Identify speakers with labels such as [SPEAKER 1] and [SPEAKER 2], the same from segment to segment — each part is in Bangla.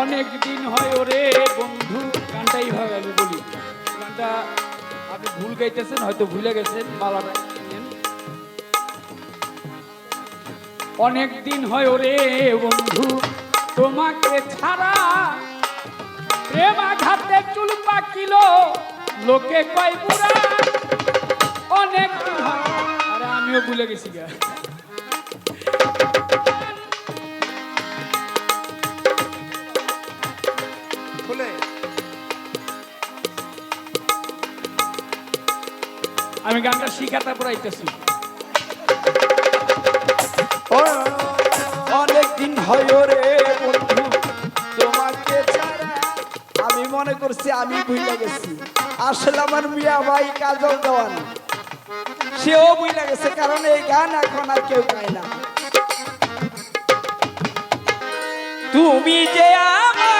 [SPEAKER 1] অনেক দিন হয় ওরে বন্ধু গানটা এইভাবে আমি বলি। গানটা আপনি ভুল গাইতেছেন, হয়তো ভুলে গেছেন মালাটা অনেক দিন হয় ওরে বন্ধু, তোমাকে ছাড়া প্রেম আঘাতে চুল পাকিল, লোকে কয় বুড়া, অনেক দিন হয়। আরে আমিও ভুলে গেছি গা। আমি গানটা শিখাতে পড়াইতেছি
[SPEAKER 2] অনেকদিন হয় রে বন্ধু, তোমাকে আমি মনে করছি আমি ভুলে গেছি। আসলে আমার মিয়া ভাই কাজল দেওয়ান সেও বুঝলে গেছে, কারণ এই গান এখন আর কেউ গায় না। তুমি যে আমার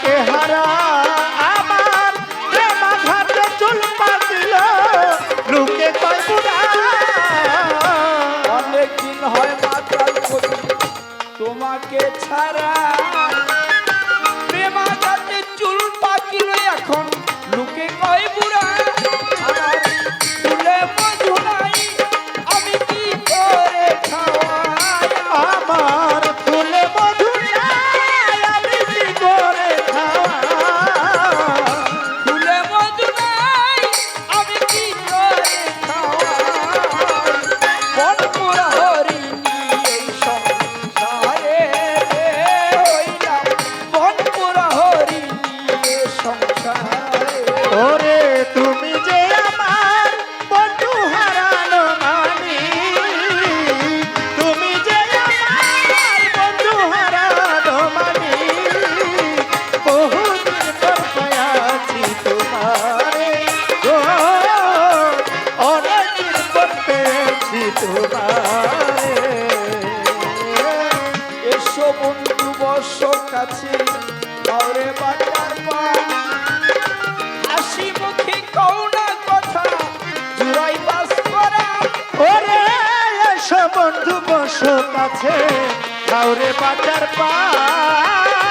[SPEAKER 3] કે હરા.
[SPEAKER 2] প্রিয় বন্ধু বর্ষ কাছে। কথা, জুড়াই বাস করা।
[SPEAKER 3] ওরে, এসো বন্ধু বর্ষ কাছে। আরে বাটার পা।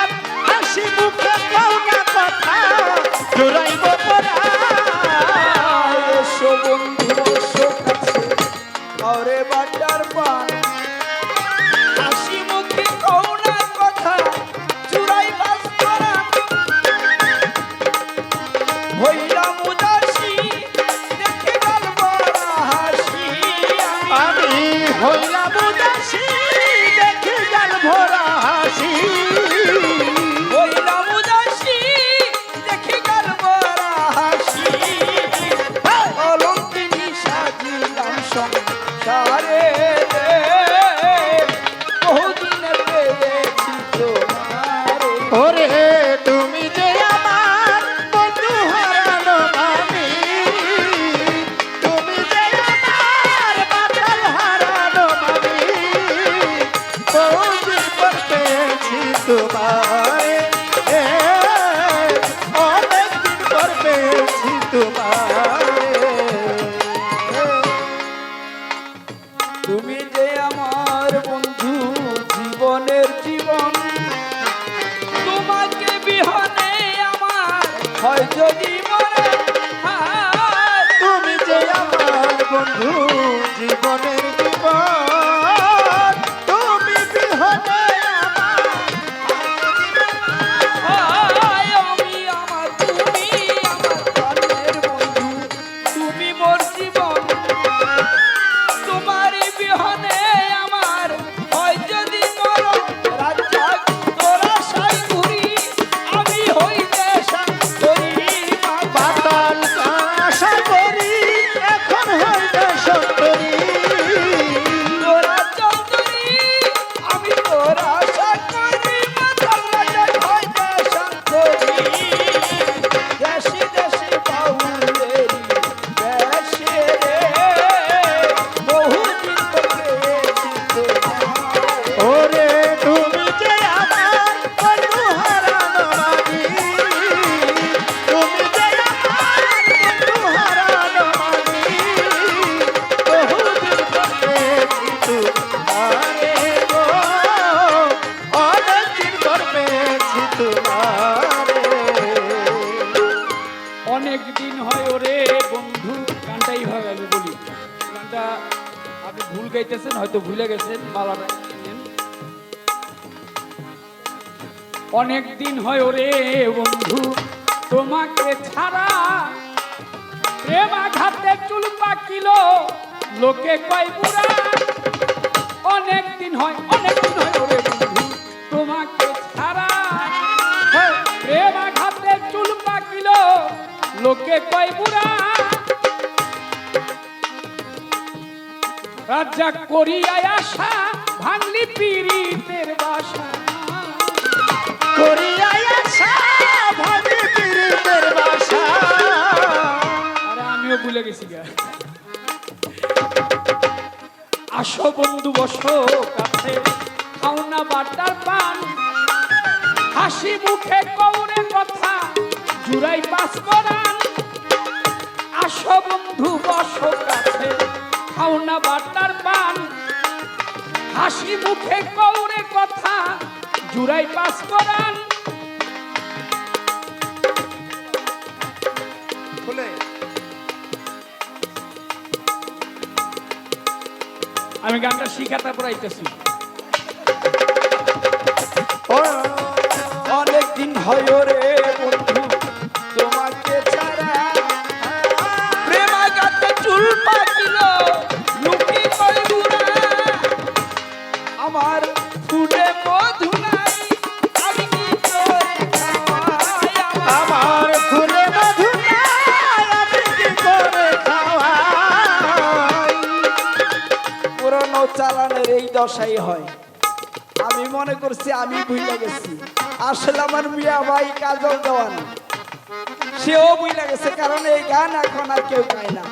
[SPEAKER 3] Hold
[SPEAKER 2] nerd
[SPEAKER 1] গাইতেছেন হয়তো ভুলে গেছেন মালাটা অনেক দিন হয় ওরে বন্ধু, তোমাকে ছাড়া প্রেম আঘাতে চুল পাকিল, লোকে কয় বুড়া। অনেক দিন হয়, অনেক দিন হয় রাজা করিয়ায় আশা ভাঙলি পীড়িতের বাসা।
[SPEAKER 3] করিয়াই আশা ভাবি পীড়িতের বাসা।
[SPEAKER 1] আরে আমিও ভুলে গেছি গা। আসো বন্ধু বসো কাছে। খাও না বাটার পান। হাসি মুখে কৌরে কথা জুড়াই পাস করান আসো বন্ধু বসো কাছে। খাও না বাটার পান। হাসি মুখে কৌরে কথা জুড়াই পাস করান আমি গানটা শিখা তারপর আইতেছি
[SPEAKER 3] ও
[SPEAKER 2] অনেক দিন হয় রে চালানের এই দশাই হয়। আমি মনে করছি আমি বুঝলে গেছি। আসলে আমার মিয়া ভাই কাজল দেওয়ান সেও বুঝলে গেছে, কারণ এই গান এখন আর কেউ গায় না।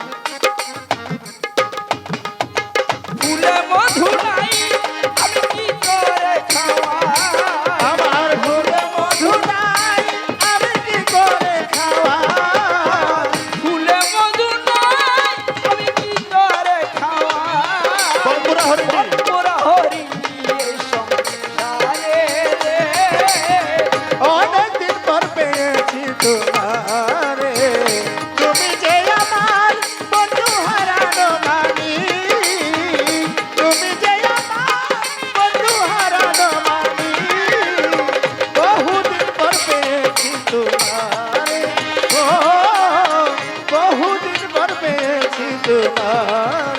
[SPEAKER 2] মধু নাই
[SPEAKER 3] তোমারে। তুমি যে আমার বন্ধু হারানো মানি, তুমি যে আমার বন্ধু হারানো মানি, বহুদিন পর পেয়েছি তোমারে। বহুদিন পর পেয়েছি তোমার।